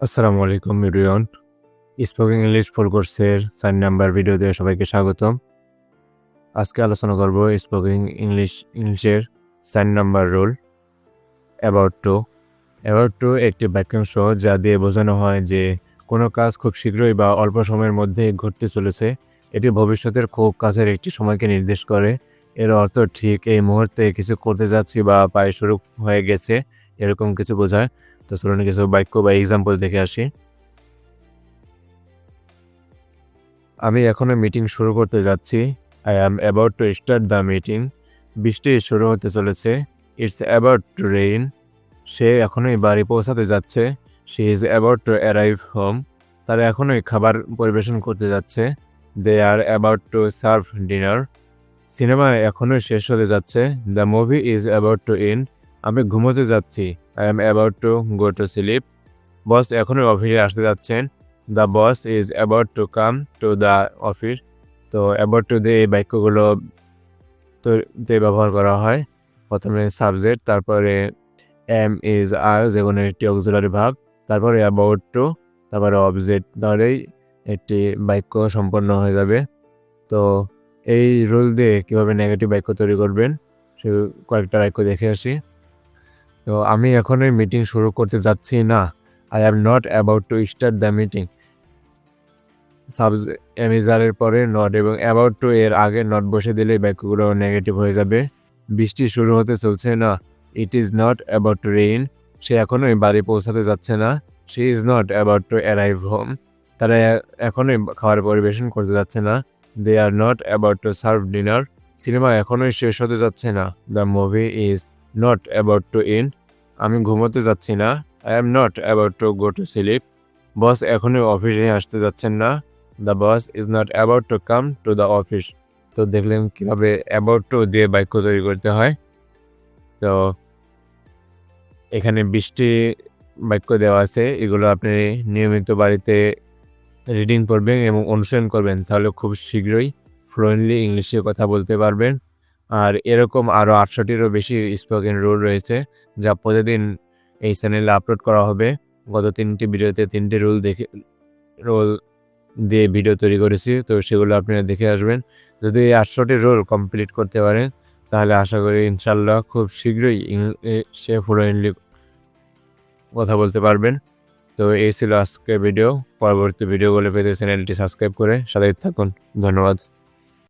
আসসালামু আলাইকুম everyone স্পোকিং English full কোর্সের চার নাম্বার ভিডিওতে সবাইকে স্বাগতম। আজকে আলোচনা করব স্পোকিং ইংলিশ ইংলিশের চার number rule about to about to একটি বাক্যাংশ যা দিয়ে বোঝানো হয় যে কোনো কাজ খুব শীঘ্রই বা অল্প সময়ের মধ্যে ঘটতে চলেছে। এটি ভবিষ্যতের খুব কাছের একটি সময়কে নির্দেশ করে। এর অর্থ ঠিক এই মুহূর্তে কিছু করতে যাচ্ছি বা প্রায় শুরু হয়ে গেছে। এরকম কিছু বোঝায়। তো চলুন কিছু বাক্য বা এক্সাম্পল দেখে আসি। আমি এখনও মিটিং শুরু করতে যাচ্ছি। I am about to start the meeting বৃষ্টি শুরু হতে চলেছে। ইটস অ্যাবাউট টু রেইন সে এখনোই বাড়ি পৌঁছাতে যাচ্ছে। She is about to arrive home তারা এখনোই খাবার পরিবেশন করতে যাচ্ছে। They are about to serve dinner cinema এখনোই শেষ হতে যাচ্ছে। The movie is about to end আমি ঘুমোতে যাচ্ছি। I am about to go to sleep boss এখনই অফিসে আসতে যাচ্ছেন। The boss is about to come to the office তো অ্যাবাউট টু দিয়ে এই বাক্যগুলো তো ব্যবহার করা হয়। প্রথমে সাবজেক্ট তারপরে এম ইজ আর যে কোনো একটি অক্সিলারি ভাব তারপরে অ্যাবাউট টু তারপরে অবজেক্ট ধরেই একটি বাক্য সম্পন্ন হয়ে যাবে। তো এই রুল দিয়ে কীভাবে নেগেটিভ বাক্য তৈরি করবেন, সে কয়েকটা বাক্য দেখে আসি। তো আমি এখনই মিটিং শুরু করতে যাচ্ছি না। I am not about to start the meeting সাবজ এমিজারের পরে নট এবং অ্যাবাউট টু এর আগে নট বসে দিলে বাক্যগুলো নেগেটিভ হয়ে যাবে। বৃষ্টি শুরু হতে চলছে না। It is not about to rain সে এখনোই বাড়ি পৌঁছাতে যাচ্ছে না। She is not about to arrive home তারা এখনোই খাবার পরিবেশন করতে যাচ্ছে না। They are not about to serve dinner cinema এখনোই শেষ হতে যাচ্ছে না। The movie is not about to end আমি ঘুমোতে যাচ্ছি না। I am not about to go to sleep boss, এখনই অফিসে আসতে যাচ্ছেন না। The boss is not about to come to the office তো দেখলেন কীভাবে অ্যাবাউট টু দিয়ে বাক্য তৈরি করতে হয়। তো এখানে বৃষ্টি বাক্য দেওয়া আছে। এগুলো আপনি নিয়মিত বাড়িতে রিডিং করবেন এবং অনুসরণ করবেন। তাহলে খুব শীঘ্রই ফ্লুয়েন্টলি ইংলিশে কথা বলতে পারবেন। আর এরকম আরও আটশোটিরও বেশি স্পোকেন রুল রয়েছে, যা প্রতিদিন এই চ্যানেলে আপলোড করা হবে। গত তিনটি ভিডিওতে তিনটি রুল দেখে রোল দিয়ে ভিডিও তৈরি করেছি, তো সেগুলো আপনারা দেখে আসবেন। যদি এই আটশোটি রোল কমপ্লিট করতে পারেন, তাহলে আশা করি ইনশাল্লাহ খুব শীঘ্রই সে ফ্লুয়েন্টলি কথা বলতে পারবেন। তো এই ছিল আজকের ভিডিও পরবর্তী ভিডিওগুলো পেতে চ্যানেলটি সাবস্ক্রাইব করে সাথে থাকুন। ধন্যবাদ।